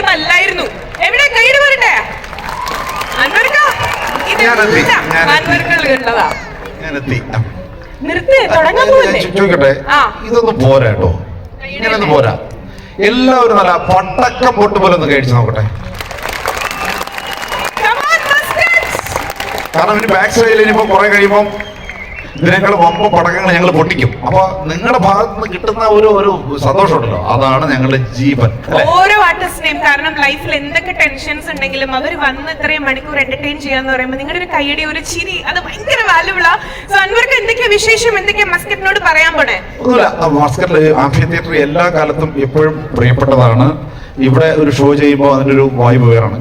Time അല്ലായിരുന്നു എവിടെ കൈയ്യടി വരട്ടെ ചോദിക്കട്ടെ. ഇതൊന്നും പോരാ കേട്ടോ. ഇങ്ങനെയൊന്നും പോരാ. എല്ലാവരും നല്ല പട്ടക്കം പൊട്ട് പോലെ ഒന്ന് കഴിച്ചു നോക്കട്ടെ. കാരണം ഇനി ബാക്ക് സൈഡിൽ ഇനിയിപ്പോ കുറെ കഴിയുമ്പോൾ ഇതിനേക്കാൾ വമ്പ പടക്കങ്ങൾ ഞങ്ങൾ പൊട്ടിക്കും. അപ്പൊ നിങ്ങളുടെ ഭാഗത്ത് നിന്ന് കിട്ടുന്ന ഒരു ഒരു സന്തോഷമുണ്ടല്ലോ. അതാണ് ഞങ്ങളുടെ ജീവൻ ഓരോ ആർട്ടിസ്റ്റിനെയും കാരണം ലൈഫിൽ എന്തൊക്കെ ടെൻഷൻസ് ഉണ്ടെങ്കിലും അവർ വന്ന് ഇത്രയും മണിക്കൂർ എന്റർടൈൻ ചെയ്യാന്ന് പറയുമ്പോൾ നിങ്ങളുടെ ഒരു കൈയടി ഒരു ചിരി അത് ഭയങ്കര വാല്യുബിളാ സോ അൻവർക്ക് എന്തൊക്കെയാ വിശേഷം? എന്തൊക്കെയാ മസ്കറ്റിനോട് പറയാൻ പോണേ? ഒന്നുമില്ല. മാസ്കറ്റിൽ ആംഫി തിയേറ്റർ എല്ലാ കാലത്തും എപ്പോഴും പ്രിയപ്പെട്ടതാണ്. ഇവിടെ ഒരു ഷോ ചെയ്യുമ്പോൾ അതിന്റെ ഒരു വായ്പ വേറാണ്.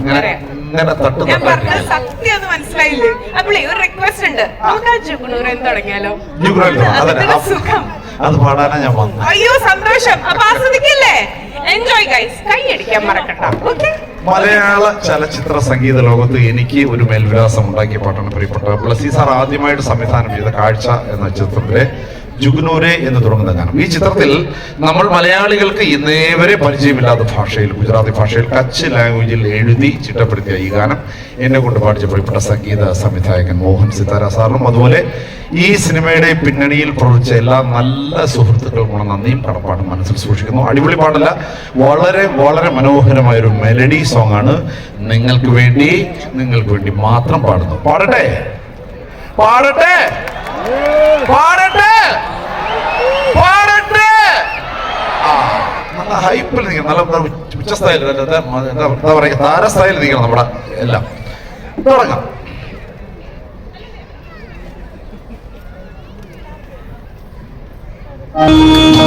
ഇങ്ങനെ അതെ. ഞാൻ സത്യം അത് മനസ്സിലായില്ലേ? അപ്പോളേ ഒരു റിക്വസ്റ്റ് ഉണ്ട്. നമുക്ക് ആ ജുഗുണൂരൻ തുടങ്ങിയാലോ? ജുഗ്രാലോ? അതൊരു സുഖം? അത് പാടാനാ ഞാൻ വന്നത്. അയ്യോ സന്തോഷം. അപ്പൊ ആസ്വദിക്കല്ലേ? എൻജോയ് ഗൈസ് മറക്കണ്ട. ഓക്കെ മലയാള ചലച്ചിത്ര സംഗീത ലോകത്ത് എനിക്ക് ഒരു മേൽവിലാസം ഉണ്ടാക്കിയ പാട്ടാണ് പ്രിയപ്പെട്ട. ബ്ലസി സാർ ആദ്യമായിട്ട് സംവിധാനം ചെയ്ത കാഴ്ച എന്ന ചിത്രത്തിലെ ജുഗ്നൂരെ എന്ന് തുടങ്ങുന്ന ഗാനം. ഈ ചിത്രത്തിൽ നമ്മൾ മലയാളികൾക്ക് ഇന്നേ വരെ പരിചയമില്ലാത്ത ഭാഷയിൽ ഗുജറാത്തി ഭാഷയിൽ കച്ച് ലാംഗ്വേജിൽ എഴുതി ചിട്ടപ്പെടുത്തിയ ഈ ഗാനം. എന്നെ കൊണ്ട് പാടിച്ച പ്രിയപ്പെട്ട സംഗീത സംവിധായകൻ മോഹൻ സിത്താര സാറിനും അതുപോലെ ഈ സിനിമയുടെ പിന്നണിയിൽ പ്രവർത്തിച്ച എല്ലാ നല്ല സുഹൃത്തുക്കൾക്കുള്ള നന്ദിയും കടപ്പാടും മനസ്സിൽ സൂക്ഷിക്കുന്നു. അടിപൊളി പാടല്ല വളരെ വളരെ മനോഹരമായ ഒരു മെലഡി സോങ് ആണ്. നിങ്ങൾക്ക് വേണ്ടി നിങ്ങൾക്ക് വേണ്ടി മാത്രം പാടുന്നു. പാടട്ടെ? പാടട്ടെ? പാടട്ടെ ആ നല്ല ഹൈപ്പിൽ നിൽക്കണം നല്ല ഉച്ച സ്റ്റൈൽ എന്താ പറയുക? താര സ്റ്റൈൽ നിൽക്കണം നമ്മുടെ എല്ലാം. തുടങ്ങാം. Thank